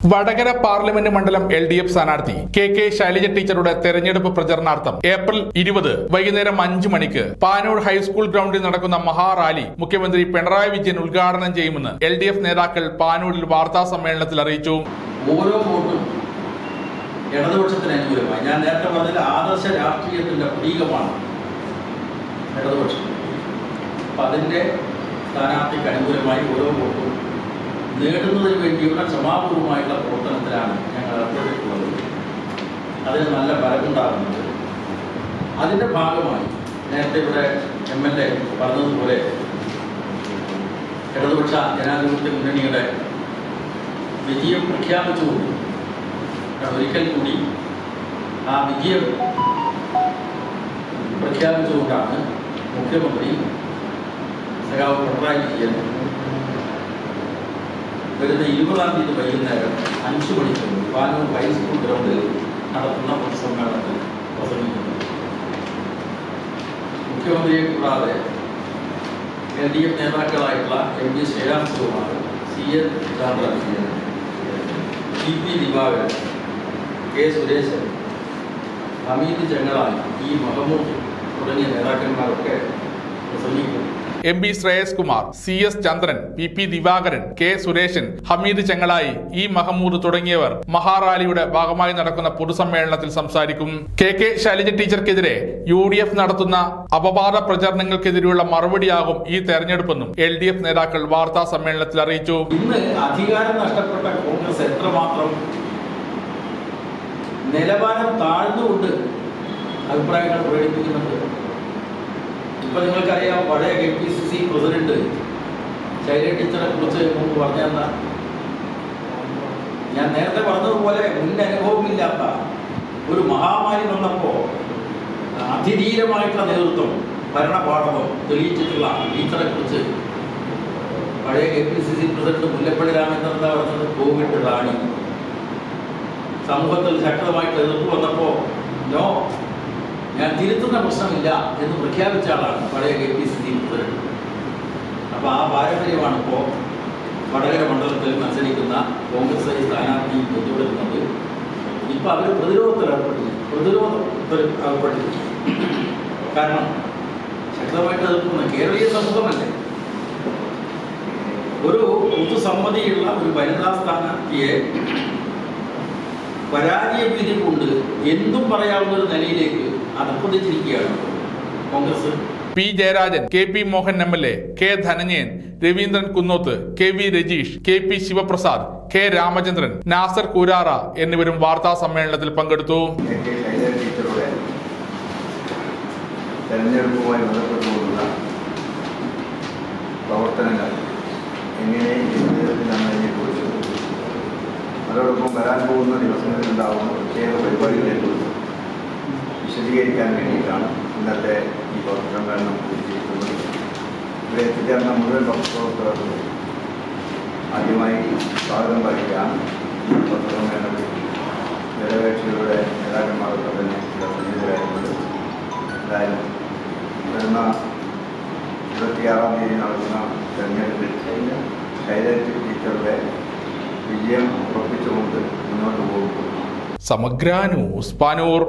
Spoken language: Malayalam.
വടകര പാർലമെന്റ് മണ്ഡലം എൽ ഡി എഫ് സ്ഥാനാർത്ഥി കെ കെ ശൈലജ ടീച്ചറുടെ തെരഞ്ഞെടുപ്പ് പ്രചരണാർത്ഥം ഏപ്രിൽ ഇരുപത് വൈകുന്നേരം അഞ്ചു മണിക്ക് പാനൂർ ഹൈസ്കൂൾ ഗ്രൗണ്ടിൽ നടക്കുന്ന മഹാറാലി മുഖ്യമന്ത്രി പിണറായി വിജയൻ ഉദ്ഘാടനം ചെയ്യുമെന്ന് എൽ ഡി എഫ് നേതാക്കൾ പാനൂരിൽ വാർത്താ സമ്മേളനത്തിൽ അറിയിച്ചു. ഓരോ വോട്ടും ഇടതുപക്ഷത്തിന് അനുകൂലമായി. ഞാൻ നേരത്തെ പറഞ്ഞത് ആദർശ രാഷ്ട്രീയത്തിന്റെ പ്രതീകമാണ് ഇടതുപക്ഷം. അതിന്റെ സ്ഥാനാർത്ഥിക്ക് അനുകൂലമായി ഓരോ വോട്ടും നേടുന്നതിന് വേണ്ടിയുള്ള ക്ഷമാപൂർവമായിട്ടുള്ള പ്രവർത്തനത്തിലാണ് ഞങ്ങൾ ഏർപ്പെട്ടിട്ടുള്ളത്. അതിന് നല്ല ഫലമുണ്ടാകുന്നത് അതിന്റെ ഭാഗമായി നേരത്തെ ഇവിടെ എം എൽ എ പറഞ്ഞതുപോലെ ഇടതുപക്ഷ ജനാധിപത്യ മുന്നണിയുടെ വിജയം പ്രഖ്യാപിച്ചുകൊണ്ട് ഒരിക്കൽ കൂടി ആ വിജയം പ്രഖ്യാപിച്ചുകൊണ്ടാണ് മുഖ്യമന്ത്രി സഖാവ് പിണറായി വിജയൻ വരുന്ന ഇരുപതാം തീയതി വൈകുന്നേരം അഞ്ചു മണിക്ക് പാനൂർ ഹൈസ്കൂൾ ഗ്രൗണ്ടിൽ നടത്തുന്ന പൊതുസമ്മേളനത്തിൽ പ്രസംഗിക്കുന്നത് മുഖ്യമന്ത്രിയെ കൂടാതെ L D F നേതാക്കളായിട്ടുള്ള M P Sreeram Sivakumar C N Chandran T P Divakaran K Suresan Hameed Chengalayi E Mahamood തുടങ്ങിയ നേതാക്കന്മാരൊക്കെ പ്രസംഗിക്കും M P Shreyas Kumar C S Chandran P P Divakaran K Sureshan Hameed Chengalayi E Mahamood തുടങ്ങിയവർ മഹാറാലിയുടെ ഭാഗമായി നടക്കുന്ന പൊതുസമ്മേളനത്തിൽ സംസാരിക്കും. കെ കെ ശൈലജ ടീച്ചർക്കെതിരെ യു ഡി എഫ് നടത്തുന്ന അപവാദ പ്രചരണങ്ങൾക്കെതിരെയുള്ള മറുപടിയാകും ഈ തെരഞ്ഞെടുപ്പെന്നും എൽ ഡി എഫ് നേതാക്കൾ വാർത്താ സമ്മേളനത്തിൽ അറിയിച്ചു. ഇന്ന് അധികാരം നഷ്ടപ്പെട്ട കോൺഗ്രസ് എത്രമാത്രം നിലവാരം താഴ്ന്നുകൊണ്ട് അഭിപ്രായങ്ങൾ പ്രകടിപ്പിക്കുന്നുണ്ട്. ഇപ്പൊ നിങ്ങൾക്കറിയാം പഴയ K P C C president Shaila ടീച്ചറെ കുറിച്ച് മുമ്പ് പറഞ്ഞെന്താ ഞാൻ നേരത്തെ പറഞ്ഞതുപോലെ മുൻ അനുഭവമില്ലാത്ത ഒരു മഹാമാരി വന്നപ്പോ അതിധീരമായിട്ടുള്ള നേതൃത്വം ഭരണപാഠവും തെളിയിച്ചിട്ടുള്ള ടീച്ചറെ കുറിച്ച് പഴയ K P C C president Mullappally Ramachandran എന്താ പറഞ്ഞത് കോവിഡ് റാണി. സമൂഹത്തിൽ ശക്തമായിട്ട് എതിർപ്പ് വന്നപ്പോൾ നോ ഞാൻ തിരുത്തുന്ന പ്രശ്നമില്ല എന്ന് പ്രഖ്യാപിച്ച ആളാണ് പഴയ കെ പി സി മുതൽ അപ്പോൾ ആ പാരമ്പര്യമാണ് ഇപ്പോൾ വടകര മണ്ഡലത്തിൽ മത്സരിക്കുന്ന കോൺഗ്രസ് സ്ഥാനാർത്ഥി പിന്തുടരുന്നത് ഇപ്പോൾ അവർ പ്രതിരോധത്തിൽ ഏർപ്പെട്ടിരിക്കും പ്രതിരോധത്തിൽ ഏർപ്പെട്ടില്ല. കാരണം ശക്തമായിട്ട് എതിർക്കുന്ന കേരളീയ സമൂഹമല്ലേ? ഒരു പൊതുസമ്മതിയുള്ള ഒരു വനിതാ സ്ഥാനാർത്ഥിയെ പരാജയപ്പെടുത്തിക്കൊണ്ട് എന്തും പറയാവുന്ന ഒരു നിലയിലേക്ക് അധപ്പതിച്ചിരിക്കുകയാണ് Congress. P Jayarajan K P Mohan M L A K Dhananjayan Raveendran Kunnoth K V Rajeesh K P Sivaprasad K Ramachandran Nasar Kurara എന്നിവരും വാർത്താ സമ്മേളനത്തിൽ പങ്കെടുത്തു. തെരഞ്ഞെടുപ്പുമായി ബന്ധപ്പെട്ടുകൊണ്ടുള്ള പ്രവർത്തനങ്ങൾ എങ്ങനെ എന്നതിനെക്കുറിച്ച് അതോടൊപ്പം വരാൻ പോകുന്ന ദിവസങ്ങളിൽ ഉണ്ടാകുന്ന പ്രത്യേക പരിപാടികളെക്കുറിച്ച് വിശദീകരിക്കാൻ വേണ്ടിയിട്ടാണ് ഇന്നത്തെ ഈ പത്രസമ്മേളനം ഉദ്ദേശിക്കുന്നത് ഇവിടെ എത്തിച്ചേർന്ന മുഴുവൻ പത്രപ്രവർത്തകർക്കും ആദ്യമായി സ്വാഗതം പറയുകയാണ്. ഈ പത്രസമ്മേളനത്തിൽ നിരപേക്ഷയുടെ നേതാക്കന്മാരൊക്കെ തന്നെ സന്നിഹിതരായിട്ടുണ്ട്. എന്തായാലും വരുന്ന ഇരുപത്തിയാറാം തീയതി നടക്കുന്ന തെരഞ്ഞെടുപ്പിൽ ശൈലജ ടീച്ചറുടെ വിജയം ഉറപ്പിച്ചുകൊണ്ട് മുന്നോട്ട് പോകും സമഗ്ര ന്യൂസ് പാനൂർ.